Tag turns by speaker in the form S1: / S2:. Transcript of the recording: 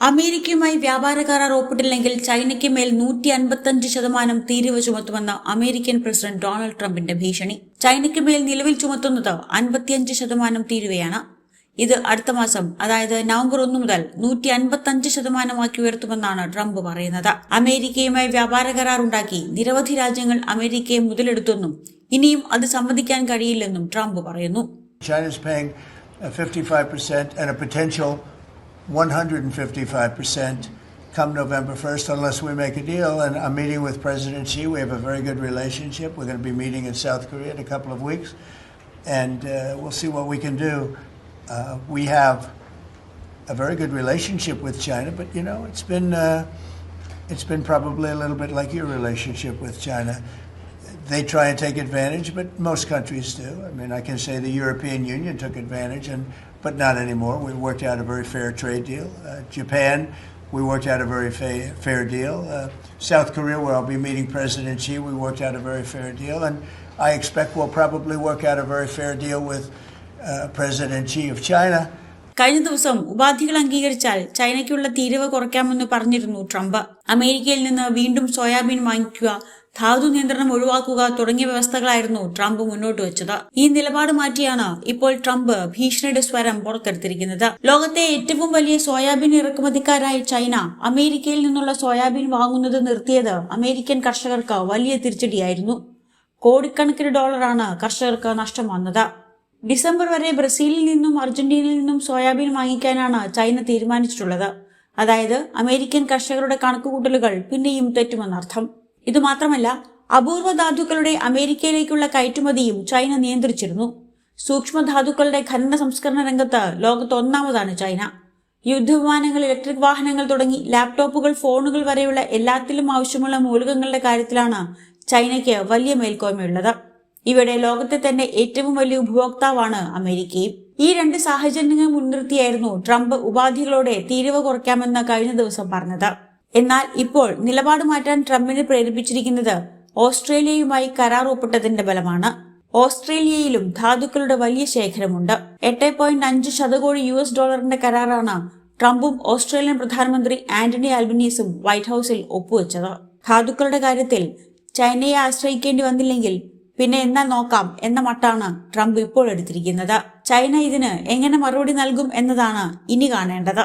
S1: അമേരിക്കയുമായി വ്യാപാര കരാർ ഒപ്പിട്ടില്ലെങ്കിൽ ചൈനയ്ക്ക് മേൽ നൂറ്റി അൻപത്തഞ്ച് ശതമാനം തീരുവ ചുമത്തുമെന്ന അമേരിക്കൻ പ്രസിഡന്റ് ഡൊണാൾഡ് ട്രംപിന്റെ ഭീഷണി. ചൈനയ്ക്ക് മേൽ നിലവിൽ ചുമത്തുന്നത് അൻപത്തിയഞ്ച് ശതമാനം തീരുവയാണ്. ഇത് അടുത്ത മാസം അതായത് നവംബർ ഒന്ന് മുതൽ നൂറ്റി അൻപത്തഞ്ച് ശതമാനമാക്കി ഉയർത്തുമെന്നാണ് ട്രംപ് പറയുന്നത്. അമേരിക്കയുമായി വ്യാപാര കരാർ ഉണ്ടാക്കി നിരവധി രാജ്യങ്ങൾ അമേരിക്കയെ മുതലെടുത്തെന്നും ഇനിയും അത് സമ്മതിക്കാൻ കഴിയില്ലെന്നും ട്രംപ് പറയുന്നു.
S2: China's paying uh, 55% and a potential 155% come November 1st unless we make a deal. And I'm meeting with President Xi. We have a very good relationship. We're going to be meeting in South Korea in a couple of weeks. And uh, we'll see what we can do. Uh, we have a very good relationship with China, but you know, it's been, uh, it's been probably a little bit like your relationship with China they try and take advantage, but most countries do. I mean, I can say the European Union took advantage, and but not anymore. We worked out a very fair trade deal. Uh, Japan, we worked out a very fa- fair deal. Uh, South Korea, where I'll be meeting President Xi, we worked out a very fair deal, and I expect we'll probably work out a very fair deal with uh, President Xi of China.
S1: കഴിഞ്ഞ ദിവസം ഉപാധികൾ അംഗീകരിച്ചാൽ ചൈനയ്ക്കുള്ള തീരുവ കുറയ്ക്കാമെന്ന് പറഞ്ഞിരുന്നു Trump അമേരിക്കയിൽ നിന്ന് വീണ്ടും soybean വാങ്ങിക്കുക ധാതു നിയന്ത്രണം ഒഴിവാക്കുക തുടങ്ങിയ വ്യവസ്ഥകളായിരുന്നു ട്രംപ് മുന്നോട്ട് വെച്ചത്. ഈ നിലപാട് മാറ്റിയാണ് ഇപ്പോൾ ട്രംപ് ഭീഷണിയുടെ സ്വരം പുറത്തെടുത്തിരിക്കുന്നത്. ലോകത്തെ ഏറ്റവും വലിയ സോയാബീൻ ഇറക്കുമതിക്കാരായ ചൈന അമേരിക്കയിൽ നിന്നുള്ള സോയാബീൻ വാങ്ങുന്നത് നിർത്തിയത് അമേരിക്കൻ കർഷകർക്ക് വലിയ തിരിച്ചടിയായിരുന്നു. കോടിക്കണക്കിന് ഡോളറാണ് കർഷകർക്ക് നഷ്ടം വന്നത്. ഡിസംബർ വരെ ബ്രസീലിൽ നിന്നും അർജന്റീനയിൽ നിന്നും സോയാബീൻ വാങ്ങിക്കാനാണ് ചൈന തീരുമാനിച്ചിട്ടുള്ളത്. അതായത് അമേരിക്കൻ കർഷകരുടെ കണക്കുകൂട്ടലുകൾ പിന്നെയും തെറ്റുമെന്നർത്ഥം. ഇതുമാത്രമല്ല അപൂർവ ധാതുക്കളുടെ അമേരിക്കയിലേക്കുള്ള കയറ്റുമതിയും ചൈന നിയന്ത്രിച്ചിരുന്നു. സൂക്ഷ്മധാതുക്കളുടെ ഖനന സംസ്കരണ രംഗത്ത് ലോകത്ത് ഒന്നാമതാണ് ചൈന. യുദ്ധവിമാനങ്ങൾ ഇലക്ട്രിക് വാഹനങ്ങൾ തുടങ്ങി ലാപ്ടോപ്പുകൾ ഫോണുകൾ വരെയുള്ള എല്ലാത്തിലും ആവശ്യമുള്ള മൂലകങ്ങളുടെ കാര്യത്തിലാണ് ചൈനയ്ക്ക് വലിയ മേൽക്കോയ്മയുള്ളത്. ഇവിടെ ലോകത്തെ തന്നെ ഏറ്റവും വലിയ ഉപഭോക്താവാണ് അമേരിക്കയും. ഈ രണ്ട് സാഹചര്യങ്ങൾ മുൻനിർത്തിയായിരുന്നു ട്രംപ് ഉപാധികളോടെ തീരുവ കുറയ്ക്കാമെന്ന് കഴിഞ്ഞ ദിവസം പറഞ്ഞത്. എന്നാൽ ഇപ്പോൾ നിലപാട് മാറ്റാൻ ട്രംപിനെ പ്രേരിപ്പിച്ചിരിക്കുന്നത് ഓസ്ട്രേലിയയുമായി കരാർ ഒപ്പിട്ടതിന്റെ ബലമാണ് ഓസ്ട്രേലിയയിലും ധാതുക്കളുടെ വലിയ ശേഖരമുണ്ട്. എട്ട് പോയിന്റ് അഞ്ച് ശതകോടി യു എസ് ഡോളറിന്റെ കരാറാണ് ട്രംപും ഓസ്ട്രേലിയൻ പ്രധാനമന്ത്രി ആന്റണി അൽബനീസും വൈറ്റ് ഹൌസിൽ ഒപ്പുവെച്ചത്. ധാതുക്കളുടെ കാര്യത്തിൽ ചൈനയെ ആശ്രയിക്കേണ്ടി വന്നില്ലെങ്കിൽ പിന്നെ എന്നാ നോക്കാം എന്ന മട്ടാണ് ട്രംപ് ഇപ്പോൾ എടുത്തിരിക്കുന്നത്. ചൈന ഇതിന് എങ്ങനെ മറുപടി നൽകും എന്നതാണ് ഇനി കാണേണ്ടത്.